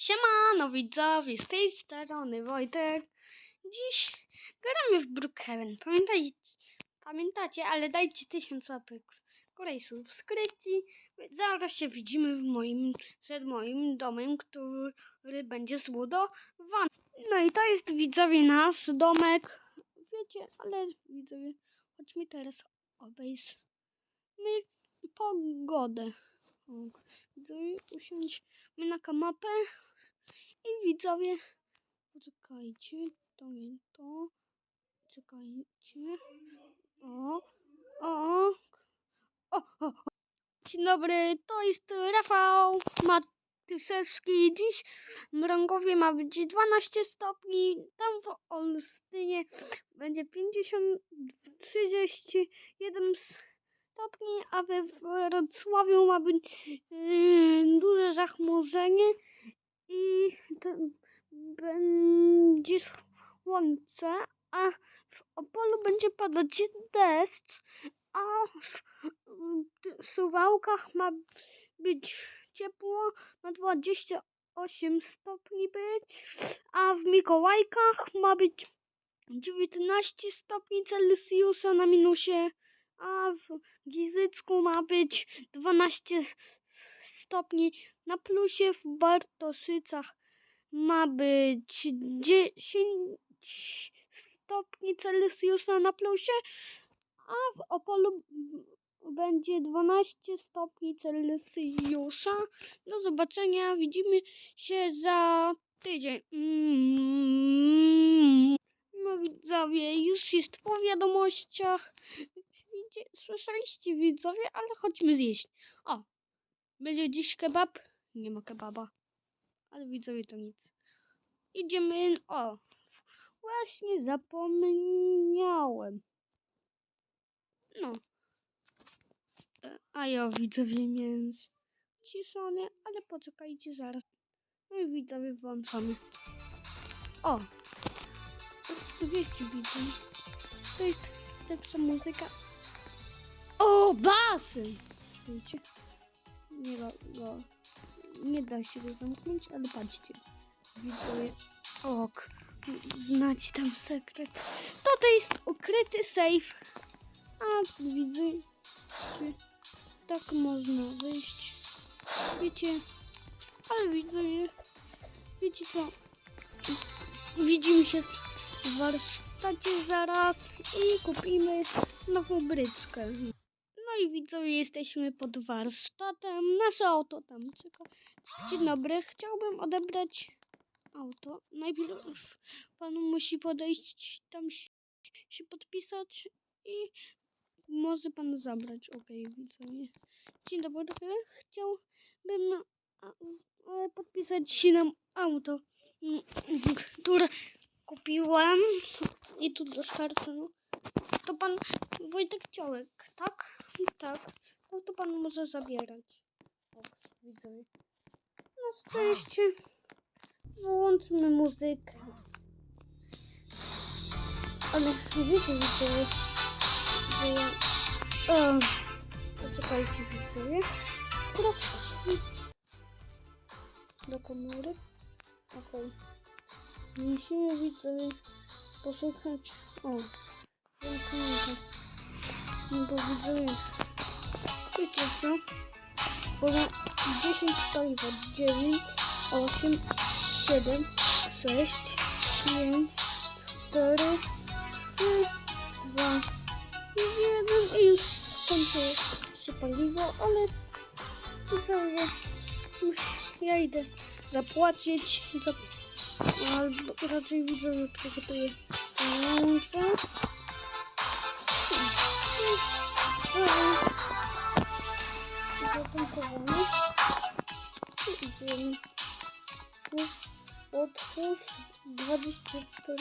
Siemano widzowie, z tej strony Wojtek. Dziś gramy w Brookhaven. Pamiętajcie, pamiętacie, ale dajcie tysiąc łapek górę i subskrypcji. Zaraz się widzimy w moim, przed moim domem, który będzie zbudowany. No i to jest widzowie nasz domek. Wiecie, ale widzowie, chodźmy teraz obejść my pogodę. Widzowie, usiądźmy na kanapę i widzowie, poczekajcie, to nie to, czekajcie, o, o, o, o. Dzień dobry, to jest Rafał Matyszewski. Dziś w Mrągowie ma być 12 stopni, tam w Olsztynie będzie 50, 31 stopni, a we Wrocławiu ma być yy, duże zachmurzenie i będzie słońce, a w Opolu będzie padać deszcz, a w, w Suwałkach ma być ciepło, ma 28 stopni być, a w Mikołajkach ma być 19 stopni Celsjusza na minusie, a w Gizycku ma być 12 stopni na plusie, w Bartoszycach ma być 10 stopni Celsjusza na plusie, a w Opolu będzie 12 stopni Celsjusza. Do zobaczenia, widzimy się za tydzień. Mm. No widzowie, już jest po wiadomościach. Słyszeliście widzowie, ale chodźmy zjeść. O, będzie dziś kebab? Nie ma kebaba. Ale widzowie to nic. Idziemy, o, właśnie zapomniałem. No. E, A ja widzowie miałem ciszone, ale poczekajcie zaraz. No i widzowie włączamy. O! Wiecie widzowie, to jest lepsza muzyka. O, basen! Wiecie? Nie, da, go, nie da się go zamknąć, ale patrzcie. Widzowie, ok, znacie tam sekret. To to jest ukryty safe. A widzę, tak można wyjść. Wiecie, ale widzę, wiecie co? Widzimy się w warsztacie zaraz i kupimy nową bryczkę. I widzowie, jesteśmy pod warsztatem. Nasze auto tam czeka. Dzień dobry, chciałbym odebrać auto. Najpierw pan musi podejść tam się- podpisać i może pan zabrać. Okej, widzowie. Dzień dobry, chciałbym podpisać się na auto, mm, które kupiłem i tu dostarczono. To pan Wojtek Ciołek, tak? Tak. No to pan może zabierać. Ok, widzowie. Na szczęście wyłączmy muzykę. Ale wiecie, widzowie, że ja... O, poczekajcie, widzowie. Sprawdźcie do kamery. Okej. Musimy widzowie posłuchać. O, zamknięte. Bo widzowie. Wiecie co? Powiem 10 paliwa. 9, 8, 7, 6, 5, 4, 3, 2 i 1 i już skończyło się paliwo, ale widzowie już ja idę zapłacić za albo raczej widzowie przygotuję pieniądze. Zatankowanie. I idziemy. Otwórz 24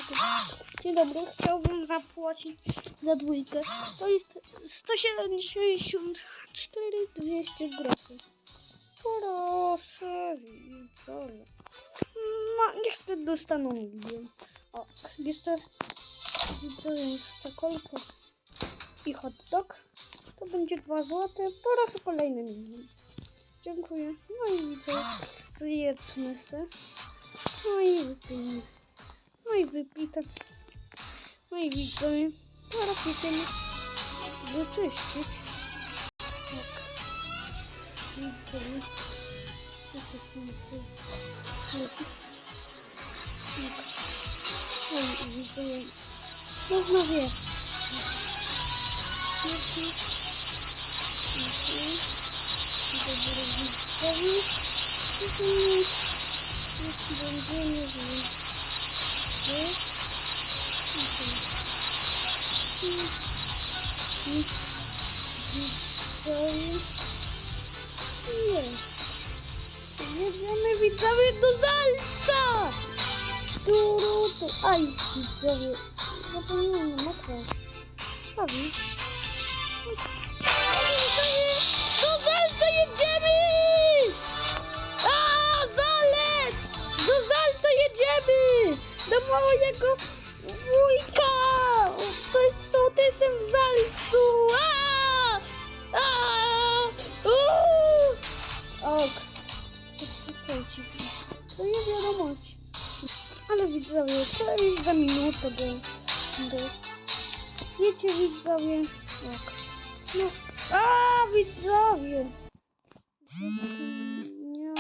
Dzień dobry, chciałbym zapłacić za dwójkę. To jest 174 200 groszy. Proszę, widzowie. No, niech to dostaną milion. O, jeszcze widzowie czekolkę i hot dog. To będzie 2 złote. Proszę kolejny milion. Dziękuję. No i widzę. to jedzmy se. No i wypijmy. No i wypij tak. No i widzowie, teraz jedziemy wyczyścić. Tak. Widzowie. Wyczyścimy to. Tak. No i widzowie. Można wie. Wiecie. Okej. Dobra, widzowie. I jeśli będziemy wiedzieć, nie. Jedziemy widzowie do Czekajcie. To nie wiadomość. Ale widzowie, to już za minutę do... do... Wiecie widzowie? Ok. No. A, widzowie! Nie.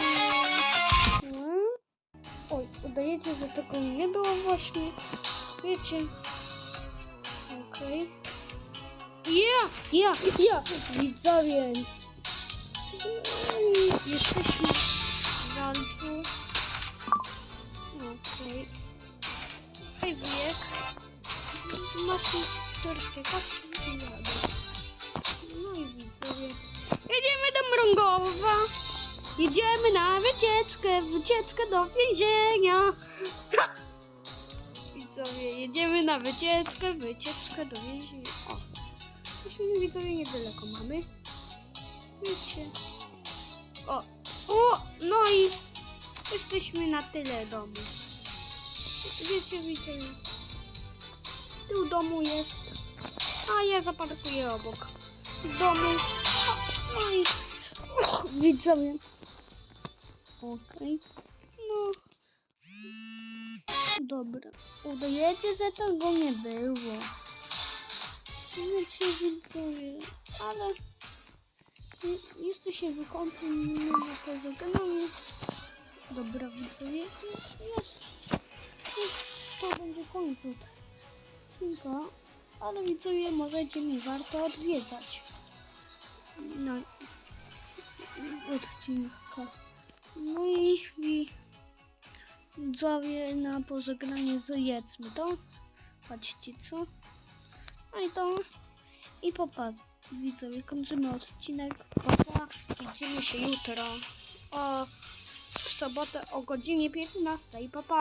Nie. Oj, udajecie, że tego nie było właśnie. Wiecie. Okej. Ja, ja, ja, widzowie. Mm, Jesteśmy Mi czterkę kasy i jadę. No i widzowie. Jedziemy do Mrągowa. Jedziemy na wycieczkę, wycieczkę do więzienia. Widzowie, jedziemy na wycieczkę, wycieczkę do więzienia. O, myśmy widzowie niedaleko mamy. Wiecie. O, o, no i jesteśmy na tyle domu. Wiecie, widzowie. Tył domu jest, a ja zaparkuję obok domu. No i och, widzowie. Okej. No. Dobra. Udajecie, że tego nie było. Wiecie, widzowie, ale je- jeszcze się wykończę na poza kanału. Dobra, widzowie. Jest. To będzie koniec odcinka. Ale widzowie, możecie mi warto odwiedzać. No, odcinka. No i widzowie na pożegnanie zjedzmy to. Patrzcie co. No i to. I popa. Widzowie, kończymy odcinek. Popa. Widzimy się jutro. O w sobotę o godzinie 15. Popa.